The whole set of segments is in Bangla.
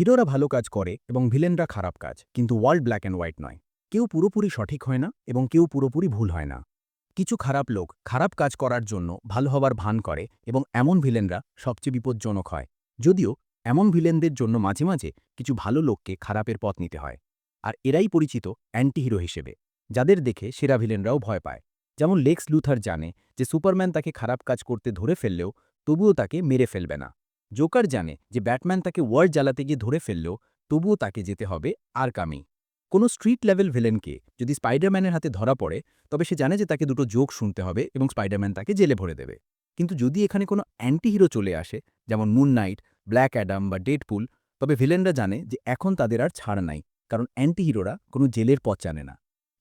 হিরোরা ভালো কাজ করে এবং ভিলেনরা খারাপ কাজ, কিন্তু ওয়ার্ল্ড ব্ল্যাক অ্যান্ড হোয়াইট নয়। কেউ পুরোপুরি সঠিক হয় না এবং কেউ পুরোপুরি ভুল হয় না। কিছু খারাপ লোক খারাপ কাজ করার জন্য ভালো হবার ভান করে এবং এমন ভিলেনরা সবচেয়ে বিপজ্জনক হয়। যদিও এমন ভিলেনদের জন্য মাঝে মাঝে কিছু ভালো লোককে খারাপের পথ নিতে হয়। আর এরাই পরিচিত অ্যান্টি হিরো হিসেবে, যাদের দেখে সেরা ভিলেনরাও ভয় পায়। যেমন লেক্স লুথার জানে যে সুপারম্যান তাকে খারাপ কাজ করতে ধরে ফেললেও তবুও তাকে মেরে ফেলবে না। জোকার জানে যে ব্যাটম্যান তাকে ওয়ার্ল্ড জ্বালাতে গিয়ে ধরে ফেললেও তবুও তাকে যেতে হবে আর কামি। কোনো স্ট্রিট লেভেল ভিলেনকে যদি স্পাইডারম্যানের হাতে ধরা পড়ে, তবে সে জানে যে তাকে দুটো জোক শুনতে হবে এবং স্পাইডারম্যান তাকে জেলে ভরে দেবে। কিন্তু যদি এখানে কোনো অ্যান্টি হিরো চলে আসে, যেমন মুন নাইট, ব্ল্যাক অ্যাডাম বা ডেডপুল, তবে ভিলেনরা জানে যে এখন তাদের আর ছাড় নাই, কারণ অ্যান্টি হিরোরা কোনো জেলের পথ জানে না।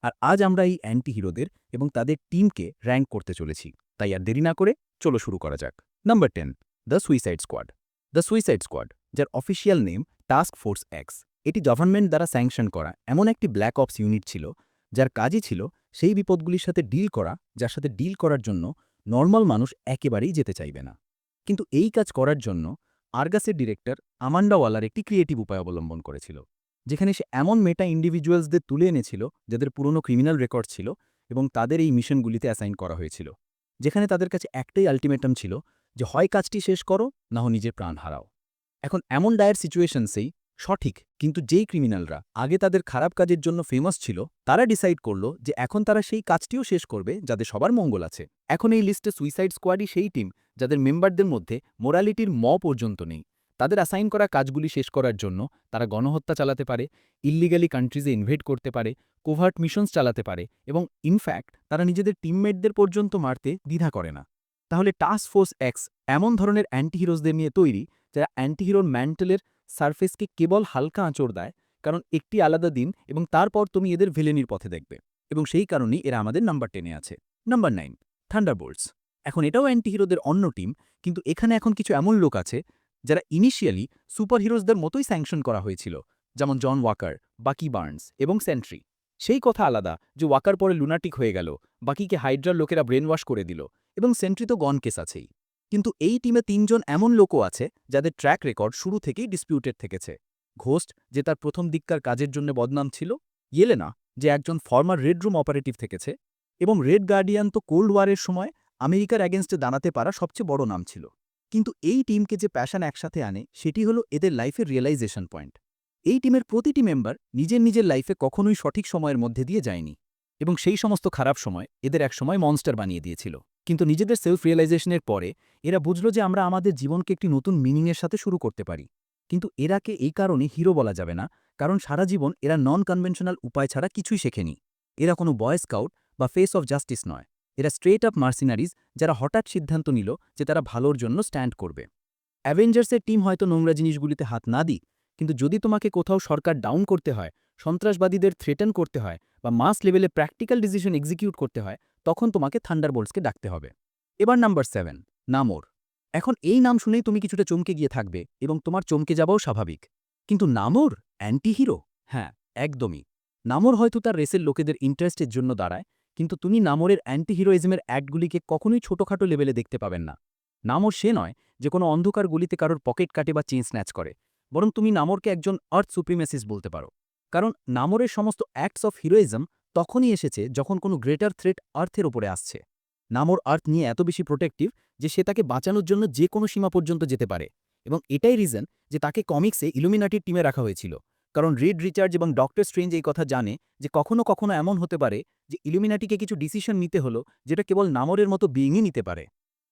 আর আজ আমরা এই অ্যান্টি হিরোদের এবং তাদের টিমকে র্যাঙ্ক করতে চলেছি, তাই আর দেরি না করে চলো শুরু করা যাক। Number ten, the Suicide Squad. The Suicide Squad, যার official name Task Force X. এটি গভর্নমেন্ট দ্বারা স্যাংশন করা এমন একটি ব্ল্যাক অপস ইউনিট ছিল, যার কাজই ছিল সেই বিপদগুলির সাথে ডিল করা, যার সাথে ডিল করার জন্য নর্মাল মানুষ একেবারেই যেতে চাইবে না। কিন্তু এই কাজ করার জন্য আর্গাসের ডিরেক্টর আমান্ডা ওয়ালার একটি ক্রিয়েটিভ উপায় অবলম্বন করেছিল, যেখানে সে এমন মেটা ইন্ডিভিজুয়ালসদের তুলে এনেছিল, যাদের পুরনো ক্রিমিনাল রেকর্ড ছিল এবং তাদের এই মিশনগুলিতে অ্যাসাইন করা হয়েছিল, যেখানে তাদের কাছে একটাই আলটিমেটাম ছিল যে হয় কাজটি শেষ করো, না হয় নিজের প্রাণ হারাও। এখন এমন ডায়ের সিচুয়েশনসেই সঠিক, কিন্তু যেই ক্রিমিনালরা আগে তাদের খারাপ কাজের জন্য ফেমাস ছিল, তারা ডিসাইড করল যে এখন তারা সেই কাজটিও শেষ করবে যাদের সবার মঙ্গল আছে। এখন এই লিস্টে সুইসাইড স্কোয়াডই সেই টিম যাদের মেম্বারদের মধ্যে মোরালিটির ম পর্যন্ত নেই। তাদের অ্যাসাইন করা কাজগুলি শেষ করার জন্য তারা গণহত্যা চালাতে পারে ইল্লিগালি কান্ট্রিজে ইনভেট করতে পারে কোভার্ট মিশনস চালাতে পারে এবং ইনফ্যাক্ট তারা নিজেদের টিমমেটদের পর্যন্ত মারতে দ্বিধা করে না। তাহলে টাস্ক ফোর্স এক্স এমন ধরনের অ্যান্টিহিরোজদের নিয়ে তৈরি, যারা অ্যান্টিহিরোর ম্যান্টেলের সারফেসকে কেবল হালকা আঁচড় দেয়, কারণ একটি আলাদা দিন এবং তারপর তুমি এদের ভিলেনির পথে দেখবে। এবং সেই কারণেই এরা আমাদের নাম্বার টেনে আছে। নাম্বার নাইন থান্ডারবোল্টস এখন এটাও অ্যান্টিহিরোদের অন্য টিম কিন্তু এখানে এখন কিছু এমন লোক আছে, যারা ইনিশিয়ালি সুপারহিরোজদের মতোই স্যাংশন করা হয়েছিল, যেমন জন ওয়াকার বাকি বার্নস এবং সেন্ট্রি সেই কথা আলাদা যে ওয়াকার পরে লুনাটিক হয়ে গেল বাকিকে হাইড্রার লোকেরা ব্রেন ওয়াশ করে দিল। এবং সেন্ট্রি তো আছেই। কিন্তু এই টিমে তিনজন এমন লোকও আছে যাদের ট্র্যাক রেকর্ড শুরু থেকেই ডিসপিউটেড থেকেছে। ঘোস্ট, যে তার প্রথম দিককার কাজের জন্য বদনাম ছিল, ইয়েলেনা, যে একজন ফর্মার রেড রুম অপারেটিভ থেকেছে, এবং রেড গার্ডিয়ান তো কোল্ড ওয়ারের সময় আমেরিকার অ্যাগেনস্টে দাঁড়াতে পারা সবচেয়ে বড় নাম ছিল। কিন্তু এই টিমকে যে প্যাশন একসাথে আনে, সেটি হলো এদের লাইফের রিয়েলাইজেশন পয়েন্ট। এই টিমের প্রতিটি মেম্বার নিজের নিজের লাইফে কখনোই সঠিক সময়ের মধ্যে দিয়ে যায়নি, এবং সেই সমস্ত খারাপ সময় এদের একসময় মনস্টার বানিয়ে দিয়েছিল। কিন্তু নিজেদের সেলফ রিয়েলাইজেশনের পরে, এরা বুঝল যে আমরা আমাদের জীবনকে একটি নতুন মিনিংয়ের সাথে শুরু করতে পারি। কিন্তু এরাকে এই কারণে হিরো বলা যাবে না, কারণ সারা জীবন এরা নন কনভেনশনাল উপায় ছাড়া কিছুই শেখেনি। এরা কোনো বয় স্কাউট বা ফেস অফ জাস্টিস নয়। এরা স্ট্রেট আপ মার্সিনারিজ যারা হঠাৎ সিদ্ধান্ত নিল যে তারা ভালোর জন্য স্ট্যান্ড করবে। অ্যাভেঞ্জার্সের টিম হয়তো নোংরা জিনিসগুলিতে হাত না দিই কিন্তু যদি তোমাকে কোথাও সরকার ডাউন করতে হয়, সন্ত্রাসবাদীদের থ্রেটেন করতে হয় বা মাস লেভেলে প্র্যাকটিক্যাল ডিসিশন এক্সিকিউট করতে হয় তখন তোমাকে থান্ডারবোল্টসকে ডাকতে হবে। এবার নাম্বার সেভেন নামোর। এখন এই নাম শুনেই তুমি কিছুটা চমকে গিয়ে থাকবে এবং তোমার চমকে যাওয়াও স্বাভাবিক। কিন্তু নামোর অ্যান্টি হিরো হ্যাঁ একদমই। নামোর হয়তো তার রেসের লোকেদের ইন্টারেস্টের জন্য দাঁড়ায়, কিন্তু তুমি নামোরের অ্যান্টি হিরোইজমের অ্যাক্টগুলিকে কখনোই ছোটখাটো লেভেলে দেখতে পাবেন না। নামোর সে নয় যে কোনো অন্ধকার গুলিতে কারোর পকেট কাটে বা চেন স্ন্যাচ করে, বরং তুমি নামোরকে একজন আর্থ সুপ্রিমেসিস বলতে পারো। কারণ নামরের সমস্ত অ্যাক্টস অফ হিরোইজম তখনই এসেছে যখন কোনো গ্রেটার থ্রেট আর্থের ওপরে আসছে। নামর আর্থ নিয়ে এত বেশি প্রোটেক্টিভ যে সে তাকে বাঁচানোর জন্য যে কোনো সীমা পর্যন্ত যেতে পারে। এবং এটাই রিজন যে তাকে কমিক্সে ইলুমিনাটির টিমে রাখা হয়েছিল। কারণ রিড রিচার্জ এবং ডক্টর স্ট্রেঞ্জ এই কথা জানে যে কখনো কখনো এমন হতে পারে যে ইলুমিনাটিকে কিছু ডিসিশন নিতে হলো যেটা কেবল নামরের মতো বিইংই নিতে পারে।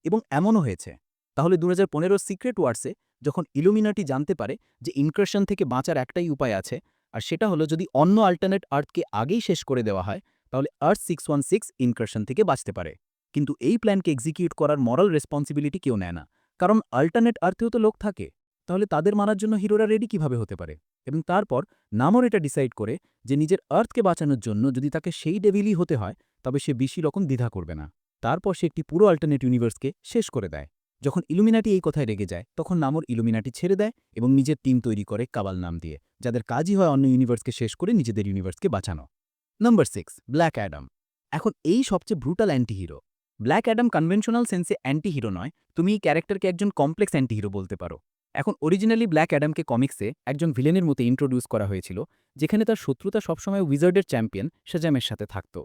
এবং এমনও হয়েছে। তাহলে দু হাজার পনেরো সিক্রেট ওয়ার্সে যখন ইলুমিনাটি জানতে পারে যে ইনক্রেশন থেকে বাঁচার একটাই উপায় আছে আর সেটা হলো যদি অন্য আল্টারনেট আর্থকে আগেই শেষ করে দেওয়া হয়, তাহলে Earth six one six incursion থেকে বাঁচতে পারে। কিন্তু এই প্ল্যানকে এক্সিকিউট করার মরাল রেসপন্সিবিলিটি কেউ নেয় না। কারণ আল্টারনেট আর্থেও তো লোক থাকে। তাহলে তাদের মানার জন্য হিরোরা রেডি কীভাবে হতে পারে? এবং তারপর নামর এটা ডিসাইড করে যে নিজের আর্থকে বাঁচানোর জন্য যদি তাকে সেই ডেভিলই হতে হয়, তবে সে বেশি রকম দ্বিধা করবে না। তারপর সে একটি পুরো আল্টারনেট ইউনিভার্সকে শেষ করে দেয়। যখন ইলুমিনাটি এই কথায় রেগে যায়, তখন নামর ইলুমিনাটি ছেড়ে দেয় এবং নিজের টিম তৈরি করে কাবাল নাম দিয়ে। যাদের কাজই হয় অন্য ইউনিভার্সকে শেষ করে নিজেদের ইউনিভার্সকে বাঁচানো। নম্বর সিক্স ব্ল্যাক অ্যাডাম এখন এই সবচেয়ে brutal anti hero Black Adam conventional সেন্সে অ্যান্টি হিরো নয়, তুমি এই ক্যারেক্টারকে একজন কমপ্লেক্স অ্যান্টি হিরো বলতে পারো। এখন অরিজিনালি ব্ল্যাক অ্যাডামকে কমিক্সে একজন ভিলেনের মতো ইন্ট্রোডিউস করা হয়েছিল, যেখানে তার শত্রুতা সবসময় উইজার্ডের চ্যাম্পিয়ন শাজামের সাথে থাকত।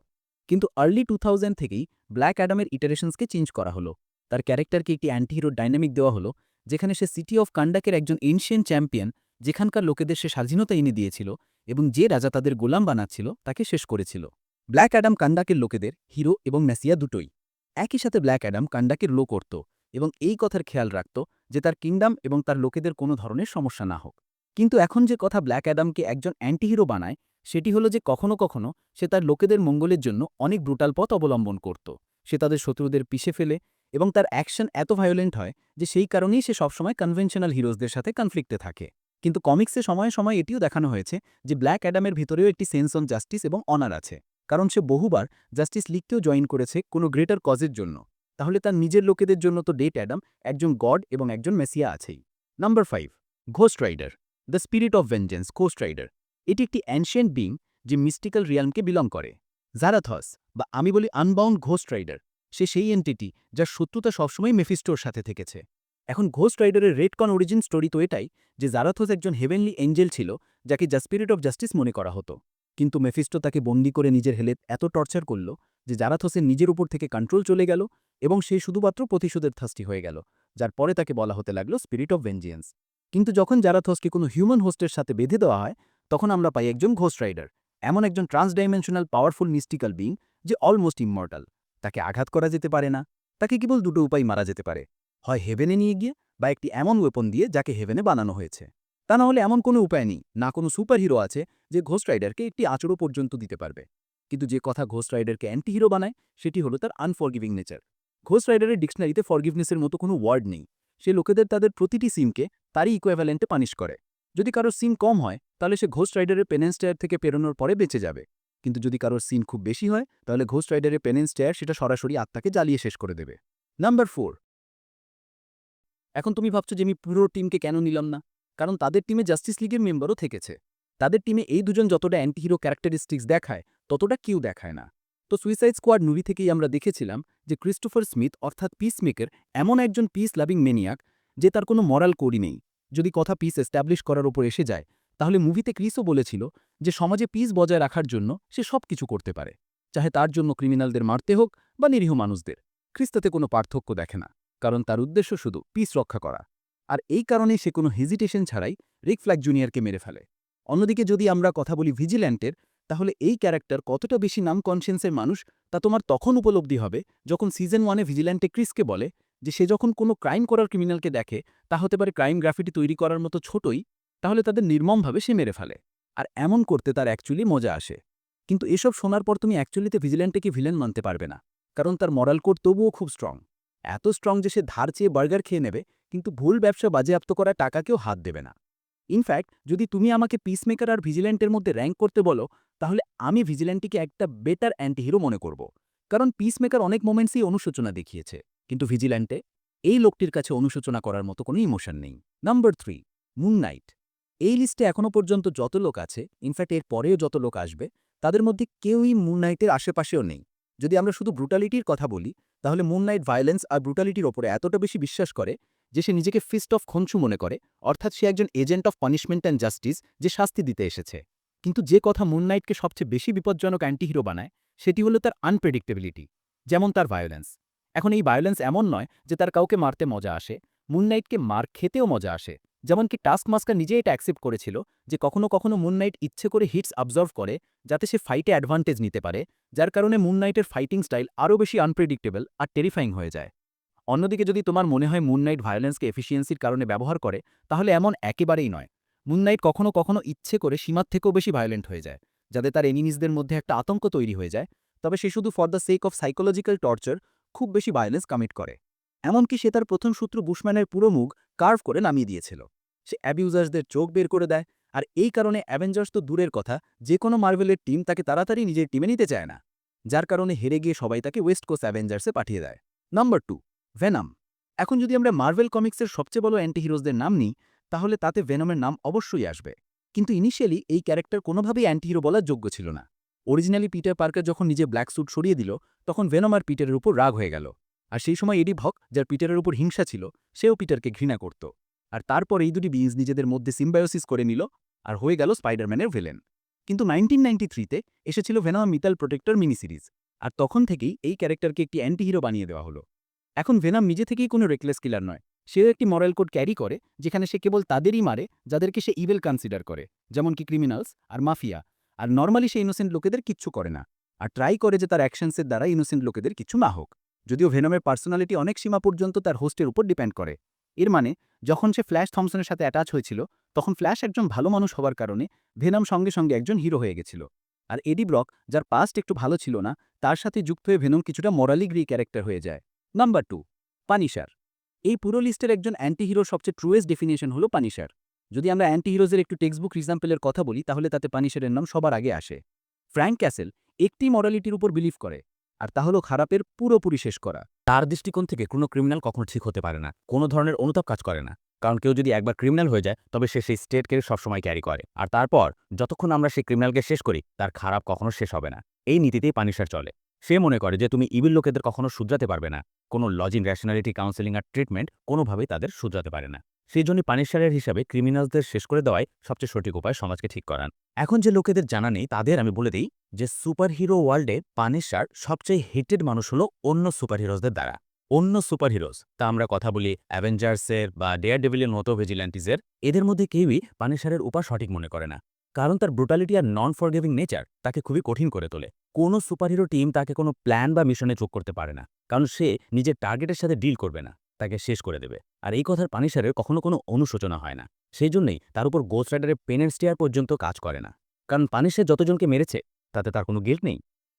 কিন্তু আর্লি টু থাউজেন্ড থেকেই ব্ল্যাক অ্যাডামের ইটারেশনসকে চেঞ্জ করা হলো। তার ক্যারেক্টারকে একটি অ্যান্টিহিরো ডাইনামিক দেওয়া হলো, যেখানে সে সিটি অফ কান্ডাকের একজন এনশিয়েন্ট চ্যাম্পিয়ন যেখানকার লোকেদের সে স্বাধীনতা এনে দিয়েছিল এবং যে রাজা তাদের গোলাম বানাচ্ছিল, তাকে শেষ করেছিল। ব্ল্যাক অ্যাডাম কান্ডাকের লোকেদের, হিরো এবং ম্যাসিয়া দুটোই। একই সাথে ব্ল্যাক অ্যাডাম কান্ডাকের লো করত এবং এই কথার খেয়াল রাখত যে তার কিংডম এবং তার লোকেদের কোনো ধরনের সমস্যা না হোক। কিন্তু এখন যে কথা ব্ল্যাক অ্যাডামকে একজন অ্যান্টিহিরো বানায়, সেটি হলো যে কখনো কখনো সে তার লোকেদের মঙ্গলের জন্য অনেক ব্রুটাল পথ অবলম্বন করত। সে তাদের শত্রুদের পিষে ফেলে এবং তার অ্যাকশন এত ভায়োলেন্ট হয় যে সেই কারণেই সে সবসময় কনভেনশনাল হিরোজদের সাথে কনফ্লিক্টে থাকে। কিন্তু কমিক্সে সময়ে সময়ে এটিও দেখানো হয়েছে যে ব্ল্যাক অ্যাডামের ভিতরেও একটি সেন্স অন জাস্টিস এবং অনার আছে। কারণ সে বহুবার জাস্টিস লিগকেও জয়েন করেছে কোনো গ্রেটার কজের জন্য। তাহলে তার নিজের লোকেদের জন্য তো ডেট অ্যাডাম, একজন গড এবং একজন মেসিয়া আছেই। Number five, Ghost Rider, the Spirit of Vengeance, Ghost Rider. এটি একটি অ্যানশিয়েন্ট বিং যে মিস্টিক্যাল রিয়ালমকে বিলং করে। জারাথস, বা আমি বলি আনবাউন্ড ঘোস্ট রাইডার, সে সেই এন্টিটি যার শত্রুতা সবসময় মেফিস্টোর সাথে থেকেছে। এখন ঘোস্ট রাইডারের রেডকন অরিজিন স্টোরি তো এটাই যে জারাথোস একজন হেভেনলি এঞ্জেল ছিল, যাকে দ্য স্পিরিট অফ জাস্টিস মনে করা হতো। কিন্তু মেফিস্টো তাকে বন্দি করে নিজের হেলে এত টর্চার করল যে জারাথোসের নিজের উপর থেকে কন্ট্রোল চলে গেল এবং সে শুধুমাত্র প্রতিশোধের থাস্টি হয়ে গেল, যার পরে তাকে বলা হতে লাগল স্পিরিট অফ ভেঞ্জিয়েন্স কিন্তু যখন জারাথসকে কোনো হিউম্যান হোস্টের সাথে বেঁধে দেওয়া হয়, তখন আমরা পাই একজন ঘোস্ট রাইডার এমন একজন ট্রান্সডাইমেনশনাল পাওয়ারফুল মিস্টিক্যাল বিং যে অলমোস্ট ইমমর্টাল তাকে আঘাত করা যেতে পারে না, তাকে কেবল দুটো উপায় মারা যেতে পারে। হয় হেভেনে নিয়ে গিয়ে বা একটি এমন ওয়েপন দিয়ে যাকে হেভেনে বানানো হয়েছে। তা না হলে এমন কোনো উপায় নেই, না কোনো সুপার হিরো আছে যে ঘোস্ট রাইডারকে একটি আচরও পর্যন্ত দিতে পারবে। কিন্তু যে কথা ঘোস্ট রাইডারকে অ্যান্টি হিরো বানায়, সেটি হলো তার আনফরগিভিং নেচার ঘোস্ট রাইডারের ডিকশনারিতে ফরগিভনেসের মতো কোনো ওয়ার্ড নেই। সে লোকেদের তাদের প্রতিটি সিমকে তারই ইকুইভ্যালেন্টে পানিশ করে। যদি কারোর সিম কম হয়, তাহলে সে ঘোস্ট রাইডারের পেনেন্স টায়ার থেকে পেরোনোর পরে বেঁচে যাবে। কিন্তু যদি কারোর সিন খুব বেশি হয়, তাহলে ঘোস্ট রাইডারের পেনেন্স টায়ার সেটা সরাসরি আত্মাকে জ্বালিয়ে শেষ করে দেবে। নাম্বার ফোর এখন তুমি ভাবছ যে আমি পুরো টিমকে কেন নিলাম না? কারণ তাদের টিমে জাস্টিস লিগের মেম্বারও থেকেছে। তাদের টিমে এই দুজন যতটা অ্যান্টিহিরো ক্যারেক্টারিস্টিক্স দেখায়, ততটা কেউ দেখায় না। তো সুইসাইড স্কোয়াড মুভি থেকেই আমরা দেখেছিলাম যে ক্রিস্টোফার স্মিথ অর্থাৎ পিসমেকার এমন একজন পিস লাভিং মেনিয়াক যে তার কোনো মরাল কোডই নেই। যদি কথা পিস এস্টাবলিশ করার ওপর এসে যায়, তাহলে মুভিতে ক্রিসও বলেছিল যে সমাজে পিস বজায় রাখার জন্য সে সব কিছু করতে পারে। চাহে তার জন্য ক্রিমিনালদের মারতে হোক বা নিরীহ মানুষদের। খ্রিস্তাতে কোনো পার্থক্য দেখে না। কারণ তার উদ্দেশ্য শুধু পিস রক্ষা করা। আর এই কারণে সে কোনো হেজিটেশন ছাড়াই রিক ফ্ল্যাগ জুনিয়রকে মেরে ফেলে। অন্যদিকে যদি আমরা কথা বলি ভিজিল্যান্টের তাহলে এই ক্যারেক্টার কতটা বেশি নাম কনসিয়েন্সের মানুষ, তা তোমার তখন উপলব্ধি হবে যখন সিজন ওয়ানে ভিজিল্যান্টে ক্রিসকে বলে যে সে যখন কোনো ক্রাইম করার ক্রিমিনালকে দেখে, তা হতে পারে ক্রাইম গ্রাফিটি তৈরি করার মতো ছোটই, তাহলে তাদের নির্মমভাবে সে মেরে ফেলে। আর এমন করতে তার অ্যাকচুয়ালি মজা আসে। কিন্তু এসব শোনার পর তুমি অ্যাকচুয়ালিতে ভিজিল্যান্টকে ভিলেন মানতে পারবে না, কারণ তার মরাল কোড তবুও খুব স্ট্রং এত স্ট্রং যে সে ধার চেয়ে বার্গার খেয়ে নেবে, কিন্তু ভুল ব্যবসা বাজেয়াপ্ত করা টাকাকেও হাত দেবে না। ইনফ্যাক্ট যদি তুমি আমাকে পিসমেকার আর ভিজিল্যান্টের মধ্যে র্যাঙ্ক করতে বলো, তাহলে আমি ভিজিল্যান্টটিকে একটা বেটার অ্যান্টিহিরো মনে করব। কারণ পিসমেকার অনেক মোমেন্টসই অনুশোচনা দেখিয়েছে, কিন্তু ভিজিল্যান্টে এই লোকটির কাছে অনুশোচনা করার মতো কোনো ইমোশন নেই। নাম্বার থ্রি মুন নাইট এই লিস্টে এখনও পর্যন্ত যত লোক আছে ইনফ্যাক্ট এর পরেও যত লোক আসবে, তাদের মধ্যে কেউই মুন নাইটের আশেপাশেও নেই। যদি আমরা শুধু ব্রুটালিটির কথা বলি তাহলে মুন নাইট ভায়োলেন্স আর ব্রুটালিটির ওপরে এতটা বেশি বিশ্বাস করে যে সে নিজেকে ফিস্ট অফ খঞ্চু মনে করে, অর্থাৎ সে একজন agent of punishment and justice যে শাস্তি দিতে এসেছে। কিন্তু যে কথা মুন নাইটকে সবচেয়ে বেশি বিপজ্জনক অ্যান্টিহিরো বানায়, সেটি হলো তার আনপ্রেডিক্টেবিলিটি যেমন তার ভায়োলেন্স এখন এই ভায়োলেন্স এমন নয় যে তার কাউকে মারতে মজা আসে মুন নাইটকে মার খেতেও মজা আসে। যেমনকি টাস্ক মাস্কার নিজে এটা অ্যাকসেপ্ট করেছিল যে কখনো কখনো মুন নাইট ইচ্ছে করে হিটস অবজার্ভ করে যাতে সে ফাইটে অ্যাডভান্টেজ নিতে পারে, যার কারণে মুন নাইটের ফাইটিং স্টাইল আরও বেশি আনপ্রেডিক্টেবল আর টেরিফাইং হয়ে যায়। অন্যদিকে যদি তোমার মনে হয় মুন নাইট ভায়োলেন্সকে এফিসিয়েন্সির কারণে ব্যবহার করে, তাহলে এমন একেবারেই নয়। মুন নাইট কখনো কখনো ইচ্ছে করে সীমার থেকেও বেশি ভায়োলেন্ট হয়ে যায়, যাতে তার এনিমিজদের মধ্যে একটা আতঙ্ক তৈরি হয়ে যায়। তবে সে শুধু for the sake of psychological torture খুব বেশি ভায়োলেন্স কমিট করে। এমনকি সে তার প্রথম সূত্র বুশম্যানের পুরো মুখ কার্ভ করে নামিয়ে দিয়েছিল। সে অ্যাবিউজার্সদের চোখ বের করে দেয়, আর এই কারণে অ্যাভেঞ্জার্স তো দূরের কথা, যে কোনো মার্ভেলের টিম তাকে তাড়াতাড়ি নিজের টিমে নিতে চায় না। যার কারণে হেরে গিয়ে সবাই তাকে ওয়েস্ট কোস্ট অ্যাভেঞ্জার্সে পাঠিয়ে দেয়। নাম্বার টু ভেনাম এখন যদি আমরা মার্ভেল কমিক্সের সবচেয়ে বড় অ্যান্টি হিরোজদের নাম নিই, তাহলে তাতে ভেনমের নাম অবশ্যই আসবে। কিন্তু ইনিশিয়ালি এই ক্যারেক্টার কোনোভাবেই অ্যান্টিহিরো বলার যোগ্য ছিল না। অরিজিনালি পিটার পার্কার যখন নিজে ব্ল্যাক স্যুট সরিয়ে দিল, তখন ভেনম আর পিটারের উপর রাগ হয়ে গেল। আর সেই সময় এডি ভক, যার পিটারের উপর হিংসা ছিল, সেও পিটারকে ঘৃণা করত। আর তারপর এই দুটি বিজ নিজেদের মধ্যে সিম্বায়োসিস করে নিল আর হয়ে গেল স্পাইডারম্যানের ভেলেন কিন্তু নাইনটিন নাইনটি থ্রিতে এসেছিল Venom Lethal Protector mini series আর তখন থেকেই এই ক্যারেক্টারকে একটি অ্যান্টি হিরো বানিয়ে দেওয়া হলো। এখন ভেনাম নিজে থেকেই কোনো রেকলেস কিলার নয়, সেও একটি মরাল কোড ক্যারি করে, যেখানে সে কেবল তাদেরই মারে, যাদেরকে সে ইভেল কনসিডার করে, যেমন কি ক্রিমিনালস আর মাফিয়া আর নর্মালি সে ইনোসেন্ট লোকেদের কিচ্ছু করে না, আর ট্রাই করে যে তার অ্যাকশনসের দ্বারা ইনোসেন্ট লোকেদের কিছু না হোক। যদিও ভেনমের পার্সোনালিটি অনেক সীমা পর্যন্ত তার হোস্টের উপর ডিপেন্ড করে। এর মানে যখন সে ফ্ল্যাশ থমসনের সাথে অ্যাটাচ হয়েছিল, তখন ফ্ল্যাশ একজন ভালো মানুষ হওয়ার কারণে ভেনম সঙ্গে সঙ্গে একজন হিরো হয়ে গেছিল। আর এডি ব্রক যার পাস্ট একটু ভালো ছিল না, তার সাথে যুক্ত হয়ে ভেনম কিছুটা মরালি গ্রি ক্যারেক্টার হয়ে যায়। নাম্বার টু পানিশার এই পুরো লিস্টের একজন অ্যান্টি হিরোর সবচেয়ে ট্রুয়েস্ট ডেফিনেশন হলো পানিশার যদি আমরা অ্যান্টি হিরোজের একটু টেক্সটবুক রিজাম্পেলের কথা বলি, তাহলে তাতে পানিশারের নাম সবার আগে আসে। ফ্র্যাঙ্ক ক্যাসেল একটি মরালিটির উপর বিলিভ করে। আর তা হলো খারাপের পুরোপুরি শেষ করা। তার দৃষ্টিকোণ থেকে কোনো ক্রিমিনাল কখনো ঠিক হতে পারে না। কোনো ধরনের অনুতাপ কাজ করে না। কারণ কেউ যদি একবার ক্রিমিনাল হয়ে যায়, তবে সে সেই স্টেটকে সবসময় ক্যারি করে। আর তারপর, যতক্ষণ আমরা সেই ক্রিমিনালকে শেষ করি, তার খারাপ কখনো শেষ হবে না। এই নীতিতেই পানিশার চলে। সে মনে করে যে, তুমি ইবিল লোকেদের কখনো শুধরাতে পারবে না। কোনো লজিং র্যাশনালিটি কাউন্সেলিং আর ট্রিটমেন্ট কোনোভাবেই তাদের শুধরাতে পারে না। সেই জন্য পানিশারের হিসাবে ক্রিমিনালসদের শেষ করে দেওয়াই সবচেয়ে সঠিক উপায় সমাজকে ঠিক করান এখন যে লোকেদের জানা নেই, তাদের আমি বলে দিই যে সুপারহিরো ওয়ার্ল্ডে পানিশার সবচেয়ে হেটেড মানুষ হলো অন্য সুপারহিরোজদের দ্বারা। অন্য সুপারহিরোজ তা আমরা কথা বলি অ্যাভেঞ্জার্সের বা ডেয়ার ডেভিলের মতো ভিজিল্যান্টিসের এদের মধ্যে কেউই পানিশারের উপায় সঠিক মনে করে না। কারণ তার ব্রুটালিটি আর নন ফরগিভিং নেচার তাকে খুবই কঠিন করে তোলে। কোনো সুপারহিরো টিম তাকে কোনো প্ল্যান বা মিশনে যোগ করতে পারে না। কারণ সে নিজের টার্গেটের সাথে ডিল করবে না, তাকে শেষ করে দেবে। আর এই কথার পানিশারের কখনো কোনো অনুশোচনা হয় না। সেই জন্যই তার উপর গোস্ট রাইডারের পেনের স্টিয়ার পর্যন্ত কাজ করে না। কারণ পানিশের যতজনকে মেরেছে, তাতে তার কোনো গিল্ট নেই।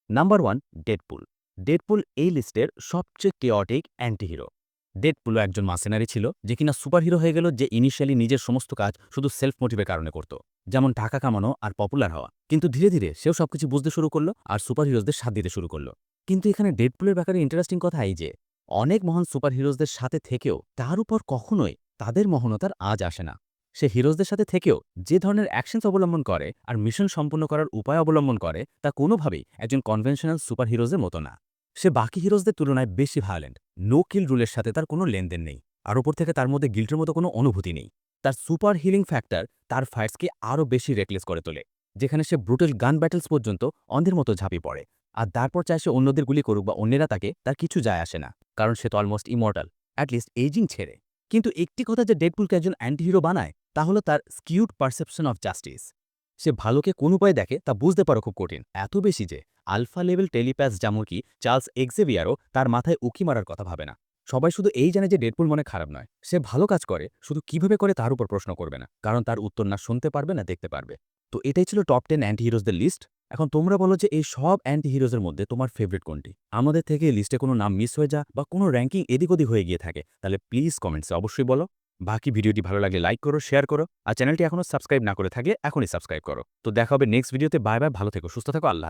নাম্বার ওয়ান ডেডপুল ডেডপুল এই লিস্টের সবচেয়ে কেওটিক অ্যান্টিহিরো ডেডপুলও একজন মাসেনারি ছিল, যে কিনা সুপারহিরো হয়ে গেল, যে ইনিশিয়ালি নিজের সমস্ত কাজ শুধু সেলফ মোটিভের কারণে করত। যেমন টাকা কামানো আর পপুলার হওয়া। কিন্তু ধীরে ধীরে সেও সবকিছু বুঝতে শুরু করল আর সুপারহিরোজদের সাথ দিতে শুরু করল। কিন্তু এখানে ডেডপুলের ব্যাপারে ইন্টারেস্টিং কথা এই যে অনেক মহান সুপারহিরোজদের সাথে থেকেও তার উপর কখনোই তাদের মহনতার আজ আসে না। সে হিরোজদের সাথে থেকেও যে ধরনের অ্যাকশনস অবলম্বন করে আর মিশন সম্পূর্ণ করার উপায় অবলম্বন করে, তা কোনোভাবেই একজন কনভেনশনাল সুপার হিরোজের মতো না। সে বাকি হিরোজদের তুলনায় বেশি ভায়োলেন্ট নো কিল রুলের সাথে তার কোনো লেনদেন নেই। আর ওপর থেকে তার মধ্যে গিল্টের মতো কোনো অনুভূতি নেই। তার সুপার হিলিং ফ্যাক্টর তার ফাইটসকে আরও বেশি রেকলেস করে তোলে, যেখানে সে ব্রুটাল গান ব্যাটেলস পর্যন্ত অন্ধের মতো ঝাঁপিয়ে পড়ে। আর তারপর চায় সে অন্যদের গুলি করুক বা অন্যেরা তাকে, তার কিছু যায় আসে না। কারণ সে তো অলমোস্ট ইমর্টাল অ্যাটলিস্ট এজিং ছেড়ে। কিন্তু একটি কথা যে ডেডপুলকে একজন অ্যান্টিহিরো বানায়, তা হলো তার স্কিউড পারসেপশন অফ জাস্টিস সে ভালোকে কোন উপায়ে দেখে তা বুঝতে পারো খুব কঠিন। এত বেশি যে আলফা লেভেল যেমন কি চার্লস এক্সেভিয়ারও তার মাথায় উকি মারার কথা ভাবে না। সবাই শুধু এই জানে যে ডেডপুল মনে খারাপ নয়, সে ভালো কাজ করে, শুধু কীভাবে করে তার উপর প্রশ্ন করবে না, কারণ তার উত্তর না শুনতে পারবে না দেখতে পারবে। তো এটাই ছিল টপ টেন অ্যান্টি হিরোজদের লিস্ট এখন তোমরা বলো যে এই সব অ্যান্টি হিরোজের মধ্যে তোমার ফেভারিট কোনটি? আমাদের থেকে লিস্টে কোনো নাম মিস হয়ে যা বা কোনো র্যাঙ্কিং এদিক ওদিক হয়ে গিয়ে থাকে, তাহলে প্লিজ কমেন্টসে অবশ্যই বলো। বাকি ভিডিওটি ভালো লাগলে লাইক করো শেয়ার করো, আর চ্যানেলটি এখনও সাবস্ক্রাইব না করে থাকলে এখনই সাবস্ক্রাইব করো। তো দেখা হবে নেক্সট ভিডিওতে বাই বাই ভালো থেকো, সুস্থ থাকো, আল্লাহ।